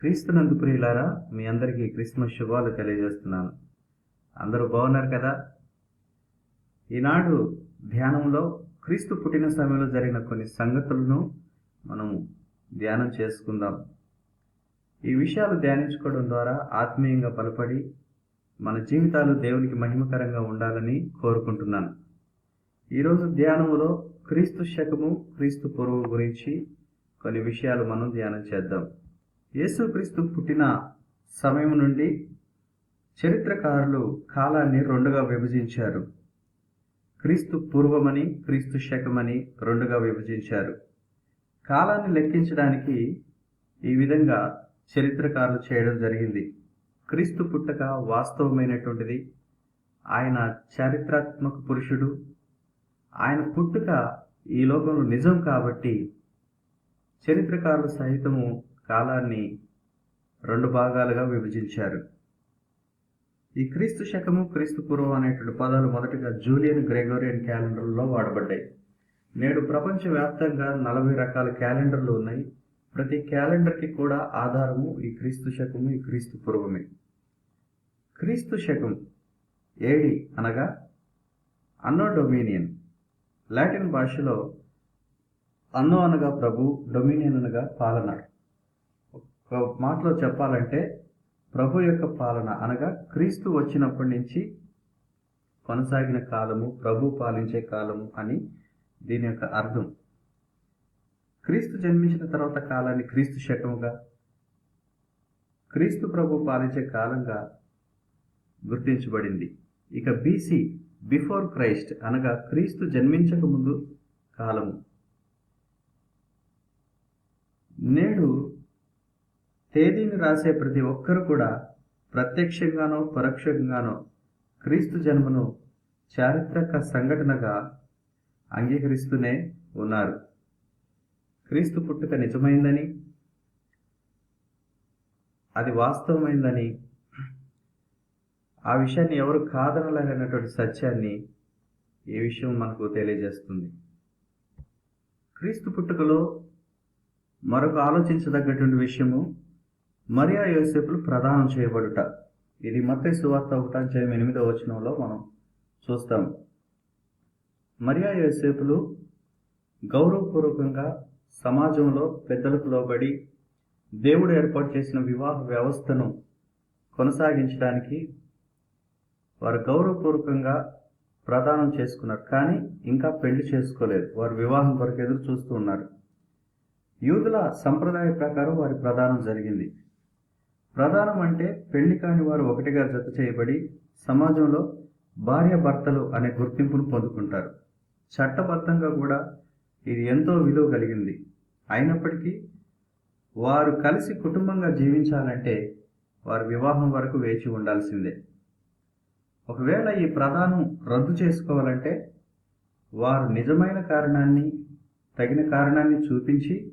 క్రీస్తునందు ప్రియులారా మీ అందరికీ క్రిస్మస్ శుభాలు తెలియజేస్తున్నాను. అందరూ బాగున్నారు కదా? ఈనాడు ధ్యానంలో క్రీస్తు పుట్టిన సమయంలో జరిగిన కొన్ని సంగతులను మనం ధ్యానం చేసుకుందాం. ఈ విషయాలు ధ్యానించుకోవడం ద్వారా ఆత్మీయంగా బలపడి మన జీవితాలు దేవునికి మహిమకరంగా ఉండాలని కోరుకుంటున్నాను. ఈరోజు ధ్యానములో క్రీస్తు శకము క్రీస్తు పూర్వం గురించి కొన్ని విషయాలు మనం ధ్యానం చేద్దాం. యేసుక్రీస్తు పుట్టిన సమయం నుండి చరిత్రకారులు కాలాన్ని రెండుగా విభజించారు. క్రీస్తు పూర్వమని క్రీస్తు శకమని రెండుగా విభజించారు. కాలాన్ని లెక్కించడానికి ఈ విధంగా చరిత్రకారులు చేయడం జరిగింది. క్రీస్తు పుట్టక వాస్తవమైనటువంటిది. ఆయన చారిత్రాత్మక పురుషుడు. ఆయన పుట్టుక ఈ లోకంలో నిజం కాబట్టి చరిత్రకారులు సహితము కాలాన్ని రెండు భాగాలుగా విభజించారు. ఈ క్రీస్తు శకము క్రీస్తు పూర్వం అనేటువంటి పదాలు మొదటగా జూలియన్ గ్రెగోరియన్ క్యాలెండర్లో వాడబడ్డాయి. నేడు ప్రపంచవ్యాప్తంగా నలభై రకాల క్యాలెండర్లు ఉన్నాయి. ప్రతి క్యాలెండర్కి కూడా ఆధారము ఈ క్రీస్తు శకము ఈ క్రీస్తు పూర్వమే. క్రీస్తు శకం ఏడి అనగా అన్నో డొమినియన్. లాటిన్ భాషలో అన్నో అనగా ప్రభు డొమినియన్ అనగా పాలన. మాటలో చెప్పాలంటే ప్రభు యొక్క పాలన అనగా క్రీస్తు వచ్చినప్పటి నుంచి కొనసాగిన కాలము ప్రభు పాలించే కాలము అని దీని యొక్క అర్థం. క్రీస్తు జన్మించిన తర్వాత కాలాన్ని క్రీస్తు శకముగా క్రీస్తు ప్రభు పాలించే కాలంగా గుర్తించబడింది. ఇక బీసీ బిఫోర్ క్రైస్ట్ అనగా క్రీస్తు జన్మించక ముందు కాలము. నేడు తేదీని రాసే ప్రతి ఒక్కరు కూడా ప్రత్యక్షంగానో పరోక్షంగానో క్రీస్తు జన్మను చారిత్రక సంఘటనగా అంగీకరిస్తూనే ఉన్నారు. క్రీస్తు పుట్టుక నిజమైందని అది వాస్తవమైందని ఆ విషయాన్ని ఎవరు కాదనలేనటువంటి సత్యాన్ని ఈ విషయం మనకు తెలియజేస్తుంది. క్రీస్తు పుట్టుకలో మరొక ఆలోచించదగ్గటువంటి విషయము మరియా యోసేపులు ప్రదానం చేయబడుట. ఇది మత్తే సువార్త ఒకటాధ్యాయం ఎనిమిదవ వచనంలో మనం చూస్తాం. మరియా యోసేపులు గౌరవపూర్వకంగా సమాజంలో పెద్దలకు లోబడి దేవుడు ఏర్పాటు చేసిన వివాహ వ్యవస్థను కొనసాగించడానికి వారు గౌరవపూర్వకంగా ప్రదానం చేసుకున్నారు. కానీ ఇంకా పెళ్ళి చేసుకోలేదు. వారు వివాహం కొరకు ఎదురు చూస్తూ ఉన్నారు. యూదుల సంప్రదాయ ప్రకారం వారి ప్రదానం జరిగింది. ప్రధానం అంటే పెళ్ళి కాని వారు ఒకటిగా జత చేయబడి సమాజంలో భార్య భర్తలు అనే గుర్తింపును పొందుకుంటారు. చట్టబద్ధంగా కూడా ఇది ఎంతో విలువ కలిగింది. అయినప్పటికీ వారు కలిసి కుటుంబంగా జీవించాలంటే వారు వివాహం వరకు వేచి ఉండాల్సిందే. ఒకవేళ ఈ ప్రధానం రద్దు చేసుకోవాలంటే వారు నిజమైన కారణాన్ని తగిన కారణాన్ని చూపించి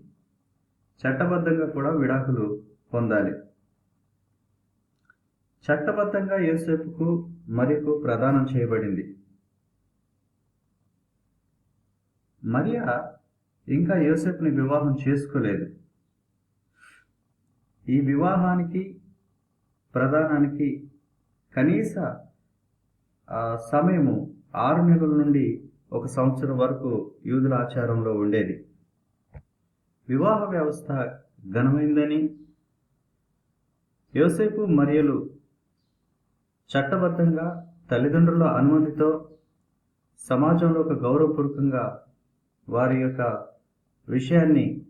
చట్టబద్ధంగా కూడా విడాకులు పొందాలి. చట్టబద్ధంగా యోసేపుకు మరియకు ప్రదానం చేయబడింది. మరియా ఇంకా యోసేపుని వివాహం చేసుకోలేదు. ఈ వివాహానికి ప్రధానానికి కనీస సమయము ఆరు నెలల నుండి ఒక సంవత్సరం వరకు యూదుల ఆచారంలో ఉండేది. వివాహ వ్యవస్థ ఘనమైందని యోసేపు మరియలు చట్టబద్ధంగా తల్లిదండ్రుల అనుమతితో సమాజంలో ఒక గౌరవపూర్వకంగా వారి యొక్క విషయాన్ని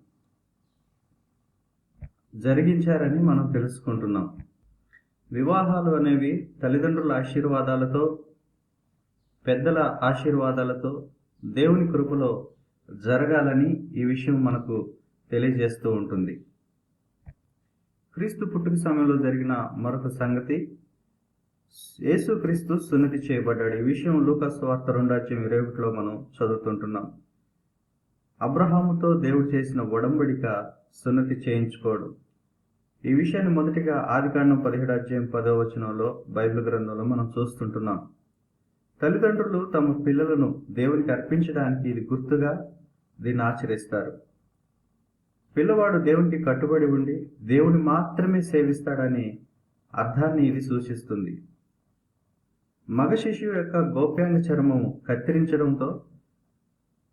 జరిగించారని మనం తెలుసుకుంటున్నాం. వివాహాలు అనేవి తల్లిదండ్రుల ఆశీర్వాదాలతో పెద్దల ఆశీర్వాదాలతో దేవుని కృపలో జరగాలని ఈ విషయం మనకు తెలియజేస్తూ ఉంటుంది. క్రీస్తు పుట్టుక సమయంలో జరిగిన మరొక సంగతి యేసుక్రీస్తు సున్నతి చేయబడ్డాడు. ఈ విషయం లూకాస్ వార్త రెండాచ్యం ఇరవై ఒకటిలో మనం చదువుతుంటున్నాం. అబ్రహాముతో దేవుడు చేసిన ఒడంబడిక సున్నతి చేయించుకోడు. ఈ విషయాన్ని మొదటిగా ఆదికాండం పదిహేడు అధ్యాయం పదో వచనంలో బైబిల్ గ్రంథంలో మనం చూస్తుంటున్నాం. తల్లిదండ్రులు తమ పిల్లలను దేవునికి అర్పించడానికి ఇది గుర్తుగా దీన్ని ఆచరిస్తారు. పిల్లవాడు దేవునికి కట్టుబడి ఉండి దేవుని మాత్రమే సేవిస్తాడని అర్థాన్ని ఇది సూచిస్తుంది. మగ శిశువు యొక్క గోప్యాంగ చర్మం కత్తిరించడంతో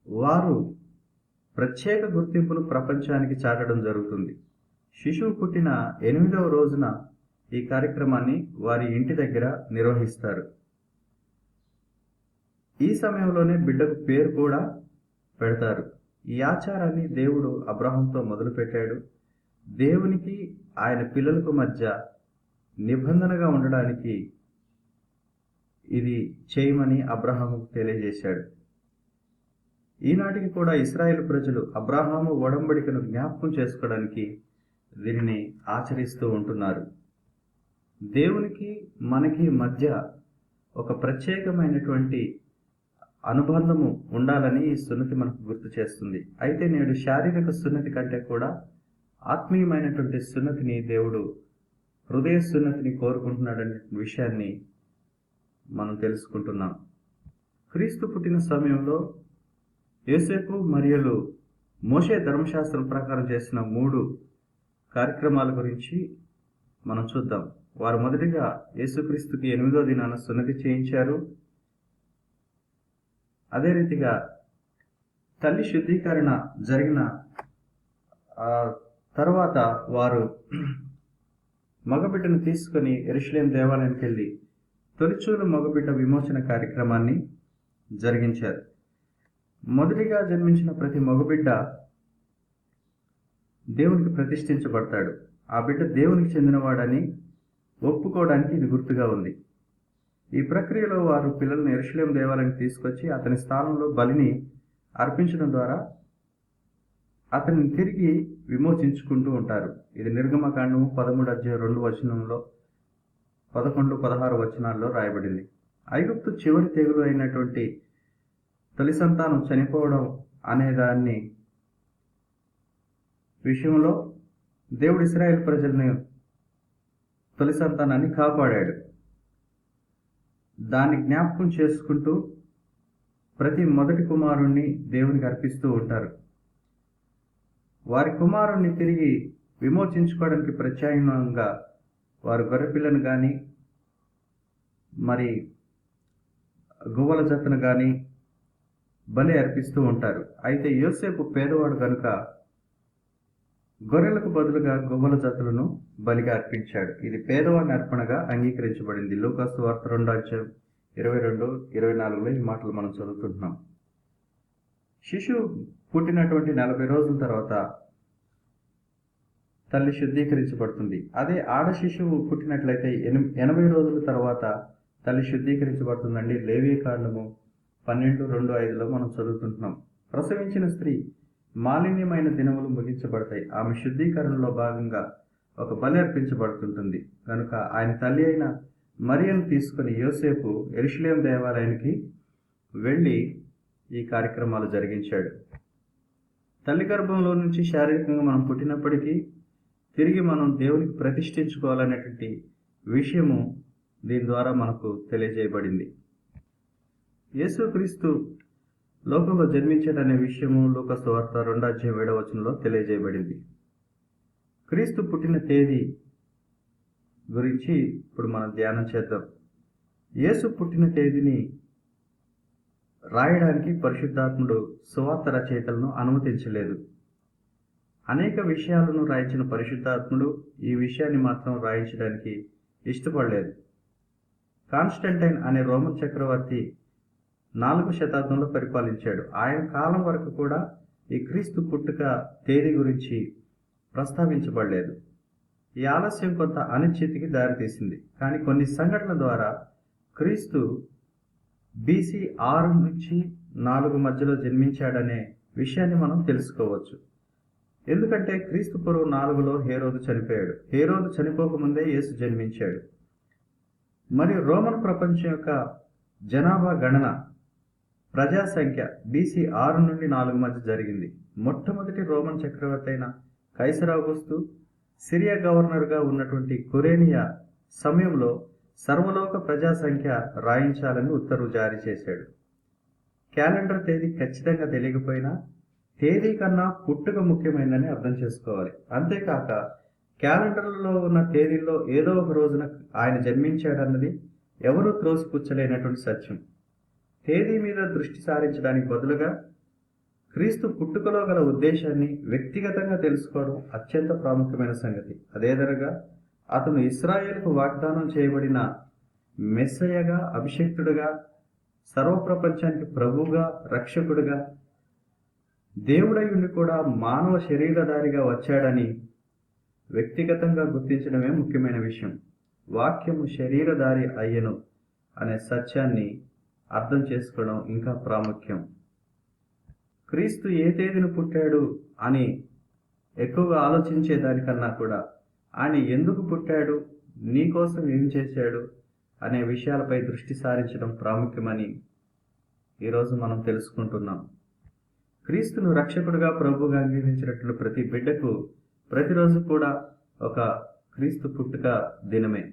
వారు ప్రత్యేక గుర్తింపును ప్రపంచానికి చాటడం జరుగుతుంది. శిశువు పుట్టిన ఎనిమిదవ రోజున ఈ కార్యక్రమాన్ని వారి ఇంటి దగ్గర నిర్వహిస్తారు. ఈ సమయంలోనే బిడ్డకు పేరు కూడా పెడతారు. ఈ ఆచారాన్ని దేవుడు అబ్రహంతో మొదలుపెట్టాడు. దేవునికి ఆయన పిల్లలకు మధ్య నిబంధనగా ఉండడానికి ఇది చేయమని అబ్రహాముకు తెలియజేశాడు. ఈనాటికి కూడా ఇస్రాయేల్ ప్రజలు అబ్రహాము ఒడంబడికను జ్ఞాపకం చేసుకోవడానికి దీనిని ఆచరిస్తూ ఉంటున్నారు. దేవునికి మనకి మధ్య ఒక ప్రత్యేకమైనటువంటి అనుబంధము ఉండాలని ఈ సున్నతి మనకు గుర్తు చేస్తుంది. అయితే నేడు శారీరక సున్నతి కంటే కూడా ఆత్మీయమైనటువంటి సున్నతిని దేవుడు హృదయ సున్నతిని కోరుకుంటున్నాడనే విషయాన్ని మనం తెలుసుకుంటున్నాం. క్రీస్తు పుట్టిన సమయంలో యోసేపు మరియలు మోషే ధర్మశాస్త్రం ప్రకారం చేసిన మూడు కార్యక్రమాల గురించి మనం చూద్దాం. వారు మొదటిగా యేసుక్రీస్తుకి ఎనిమిదో దినాన సున్నతి చేయించారు. అదే రీతిగా తల్లి శుద్ధీకరణ జరిగిన తర్వాత వారు మగబిడ్డను తీసుకొని ఎరుషులేం దేవాలయానికి వెళ్ళి తొలిచూలు మగబిడ్డ విమోచన కార్యక్రమాన్ని జరిగించారు. మొదటిగా జన్మించిన ప్రతి మగబిడ్డ దేవునికి ప్రతిష్ఠించబడతాడు. ఆ బిడ్డ దేవునికి చెందినవాడని ఒప్పుకోవడానికి ఇది గుర్తుగా ఉంది. ఈ ప్రక్రియలో వారు పిల్లలను ఎరుషలేం దేవాలయానికి తీసుకొచ్చి అతని స్థానంలో బలిని అర్పించడం ద్వారా అతన్ని తిరిగి విమోచించుకుంటూ ఉంటారు. ఇది నిర్గమకాండము పదమూడు అధ్యాయ రెండు వచనంలో పదకొండు పదహారు వచనాల్లో రాయబడింది. ఐగుప్తు చివరి తెగులు అయినటువంటి తొలి సంతానం చనిపోవడం అనే దాన్ని విషయంలో దేవుడు ఇస్రాయేల్ ప్రజల్ని తొలి సంతానాన్ని కాపాడాడు. దాన్ని జ్ఞాపకం చేసుకుంటూ ప్రతి మొదటి కుమారుణ్ణి దేవునికి అర్పిస్తూ ఉంటారు. వారి కుమారుణ్ణి తిరిగి విమోచించుకోవడానికి ప్రత్యామ్నాయంగా వారు గొర్రెపిల్లను కానీ మరి గువ్వల జతను కానీ బలి అర్పిస్తూ ఉంటారు. అయితే యోసేపు పేదవాడు కనుక గొర్రెలకు బదులుగా గువ్వల జతలను బలిగా అర్పించాడు. ఇది పేదవాడిని అర్పణగా అంగీకరించబడింది. లోకాస్తు వార్త రెండు అధ్యాయం ఇరవై రెండు ఇరవై నాలుగులో ఈ మాటలు మనం చదువుతుంటున్నాం శిశువు పుట్టినటువంటి నలభై రోజుల తర్వాత తల్లి శుద్ధీకరించబడుతుంది. అదే ఆడ శిశువు పుట్టినట్లయితే ఎనభై రోజుల తర్వాత తల్లి శుద్ధీకరించబడుతుందండి. లేవీ కాండము పన్నెండు రెండు ఐదులో మనం చదువుతుంటున్నాం. ప్రసవించిన స్త్రీ మాలిన్యమైన దినములు ముగించబడతాయి. ఆమె శుద్ధీకరణలో భాగంగా ఒక బలి అర్పించబడుతుంటుంది. కనుక ఆయన తల్లి అయిన మరియను తీసుకుని యోసేపు ఎరుషులేం దేవాలయానికి వెళ్ళి ఈ కార్యక్రమాలు జరిగించాడు. తల్లి గర్భంలో నుంచి శారీరకంగా మనం పుట్టినప్పటికీ తిరిగి మనం దేవునికి ప్రతిష్ఠించుకోవాలనేటువంటి విషయము దీని ద్వారా మనకు తెలియజేయబడింది. యేసుక్రీస్తు లోకంలో జన్మించాడనే విషయము లోకసు వార్త రెండాధ్యాయం ఏడవ వచనంలో తెలియజేయబడింది. క్రీస్తు పుట్టిన తేదీ గురించి ఇప్పుడు మనం ధ్యానం చేద్దాం. యేసు పుట్టిన తేదీని రాయడానికి పరిశుద్ధాత్ముడు సువార్త రచయితలను అనుమతించలేదు. అనేక విషయాలను రాయించిన పరిశుద్ధాత్ముడు ఈ విషయాన్ని మాత్రం రాయించడానికి ఇష్టపడలేదు. కాన్స్టంటైన్ అనే రోమన్ చక్రవర్తి నాలుగు శతాబ్దంలో పరిపాలించాడు. ఆయన కాలం వరకు కూడా ఈ క్రీస్తు పుట్టుక తేదీ గురించి ప్రస్తావించబడలేదు. ఈ ఆలస్యం కొంత అనిశ్చితికి దారితీసింది. కానీ కొన్ని సంఘటనల ద్వారా క్రీస్తు బీసీ ఆరు నుంచి నాలుగు మధ్యలో జన్మించాడనే విషయాన్ని మనం తెలుసుకోవచ్చు. ఎందుకంటే క్రీస్తు పూర్వం నాలుగులో హేరోదు చనిపోయాడు. హేరోదు చనిపోకముందే యేసు జన్మించాడు. మరియు రోమన్ ప్రపంచం యొక్క జనాభా గణన ప్రజా సంఖ్య బీసీ ఆరు నుండి నాలుగు మధ్య జరిగింది. మొట్టమొదటి రోమన్ చక్రవర్తి అయిన కైసరాగోస్తు సిరియా గవర్నర్గా ఉన్నటువంటి కొరేనియా సమయంలో సర్వలోక ప్రజా సంఖ్య రాయించాలని ఉత్తర్వు జారీ చేశాడు. క్యాలెండర్ తేదీ ఖచ్చితంగా తెలియకపోయినా తేదీ కన్నా పుట్టుక ముఖ్యమైనదని అర్థం చేసుకోవాలి. అంతేకాక క్యాలెండర్లో ఉన్న తేదీల్లో ఏదో ఒక రోజున ఆయన జన్మించాడన్నది ఎవరూ త్రోసిపుచ్చలేనటువంటి సత్యం. తేదీ మీద దృష్టి సారించడానికి బదులుగా క్రీస్తు పుట్టుకలో గల ఉద్దేశాన్ని వ్యక్తిగతంగా తెలుసుకోవడం అత్యంత ప్రాముఖ్యమైన సంగతి. అదేదనగా అతను ఇస్రాయేల్కు వాగ్దానం చేయబడిన మెస్సయ్యగా అభిషక్తుడుగా సర్వప్రపంచానికి ప్రభువుగా రక్షకుడుగా దేవుడై ఉండి కూడా మానవ శరీరధారిగా వచ్చాడని వ్యక్తిగతంగా గుర్తించడమే ముఖ్యమైన విషయం. వాక్యము శరీరధారి అయ్యను అనే సత్యాన్ని అర్థం చేసుకోవడం ఇంకా ప్రాముఖ్యం. క్రీస్తు ఏ తేదీన పుట్టాడు అని ఎక్కువగా ఆలోచించే దానికన్నా కూడా ఆయన ఎందుకు పుట్టాడు నీకోసం ఏం చేశాడు అనే విషయాలపై దృష్టి సారించడం ప్రాముఖ్యమని ఈరోజు మనం తెలుసుకుంటున్నాం. క్రీస్తును రక్షకుడుగా ప్రభువుగా అంగీకరించినట్లు ప్రతి బిడ్డకు ప్రతిరోజు కూడా ఒక క్రీస్తు పుట్టుక దినమే.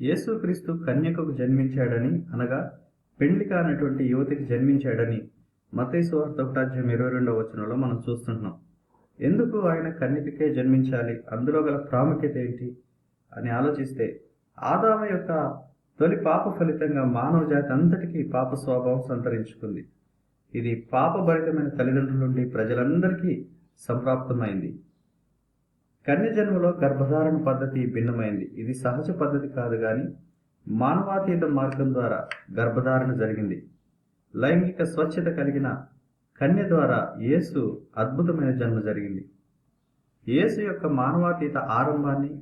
యేసు క్రీస్తు కన్యకకు జన్మించాడని అనగా పెండ్లి కానటువంటి యువతికి జన్మించాడని మతైసు వార్త ఇరవై రెండవ వచనంలో మనం చూస్తుంటున్నాం. ఎందుకు ఆయన కన్యకకే జన్మించాలి? అందులో గల ప్రాముఖ్యత ఏంటి? అని ఆలోచిస్తే ఆదామ యొక్క తొలి పాప ఫలితంగా మానవ జాతి అంతటికీ పాప స్వభావం సంతరించుకుంది. ఇది పాపభరితమైన తల్లిదండ్రుల నుండి ప్రజలందరికీ సంప్రాప్తమైంది. కన్య జన్మలో గర్భధారణ పద్ధతి భిన్నమైంది. ఇది సహజ పద్ధతి కాదు కానీ మానవాతీత మార్గం ద్వారా గర్భధారణ జరిగింది. లైంగిక స్వచ్ఛత కలిగిన కన్య ద్వారా యేసు అద్భుతమైన జన్మ జరిగింది. యేసు యొక్క మానవాతీత ఆరంభాన్ని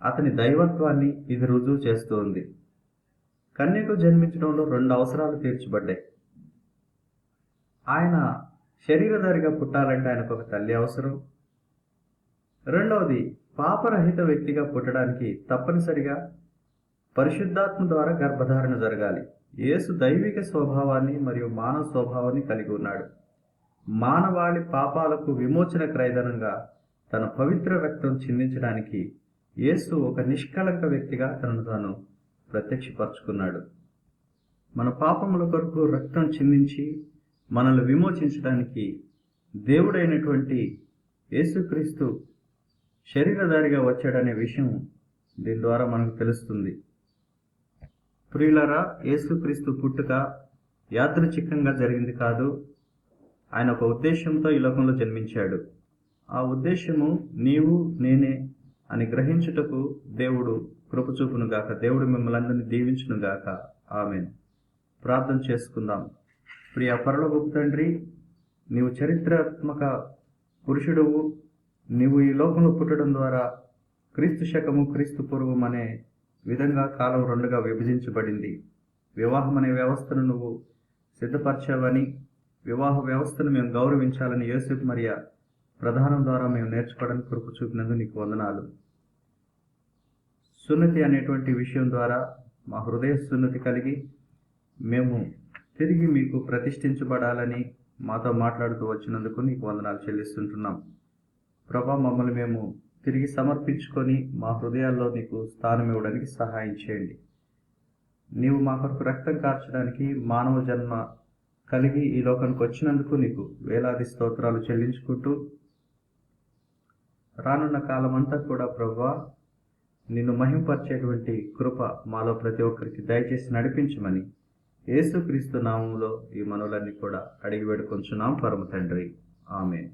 అతని దైవత్వాన్ని ఇది రుజువు చేస్తూ ఉంది కన్యకు జన్మించడంలో రెండు అవసరాలు తీర్చబడ్డాయి. ఆయన శరీరధారిగా పుట్టాలంటే ఆయనకు ఒక తల్లి అవసరం. రెండవది పాపరహిత వ్యక్తిగా పుట్టడానికి తప్పనిసరిగా పరిశుద్ధాత్మ ద్వారా గర్భధారణ జరగాలి. యేసు దైవిక స్వభావాన్ని మరియు మానవ స్వభావాన్ని కలిగి ఉన్నాడు. మానవాళి పాపాలకు విమోచన క్రయధనంగా తన పవిత్ర రక్తం చిందించడానికి యేసు ఒక నిష్కళంక వ్యక్తిగా తనను తాను ప్రత్యక్షపరుచుకున్నాడు. మన పాపముల కొరకు రక్తం చిందించి మనల్ని విమోచించడానికి దేవుడైనటువంటి యేసుక్రీస్తు శరీరధారిగా వచ్చాడనే విషయం దీని ద్వారా మనకు తెలుస్తుంది. ప్రియులరా యేసుక్రీస్తు పుట్టుక యాదృచ్ఛికంగా జరిగింది కాదు. ఆయన ఒక ఉద్దేశంతో ఈ లోకంలో జన్మించాడు. ఆ ఉద్దేశము నీవు నేనే అని గ్రహించుటకు దేవుడు కృపచూపును గాక దేవుడు మిమ్మల్ని అందరినీ దీవించును గాక ఆమె ప్రార్థన చేసుకుందాం. ప్రియ పరలోకపు తండ్రి నీవు చరిత్రాత్మక పురుషుడువు. నీవు ఈ లోకంలో పుట్టడం ద్వారా క్రీస్తు శకము క్రీస్తు పూర్వం అనే విధంగా కాలం రెండుగా విభజించబడింది. వివాహం అనే వ్యవస్థను నువ్వు సిద్ధపరచావని వివాహ వ్యవస్థను మేము గౌరవించాలని యోసెఫ్ మరియ ప్రధానం ద్వారా మేము నేర్చుకోవడానికి కృప చూపినందుకు నీకు వందనాలు. సున్నతి అనేటువంటి విషయం ద్వారా మా హృదయ సున్నతి కలిగి మేము తిరిగి మీకు ప్రతిష్ఠించబడాలని మాతో మాట్లాడుతూ వచ్చినందుకు నీకు వందనాలు చెల్లిస్తుంటున్నాం. ప్రభా మమ్మల్ని మేము తిరిగి సమర్పించుకొని మా హృదయాల్లో నీకు స్థానం ఇవ్వడానికి సహాయం చేయండి. నీవు మా కొరకు రక్తం కార్చడానికి మానవ జన్మ కలిగి ఈ లోకానికి వచ్చినందుకు నీకు వేలాది స్తోత్రాలు చెల్లించుకుంటూ రానున్న కాలం అంతా కూడా ప్రభా నిన్ను మహింపరిచేటువంటి కృప మాలో ప్రతి ఒక్కరికి దయచేసి నడిపించమని యేసుక్రీస్తు నామంలో ఈ మనవులన్నీ కూడా అడిగి వేడుకొంచున్నాం. పరమ తండ్రి. ఆమె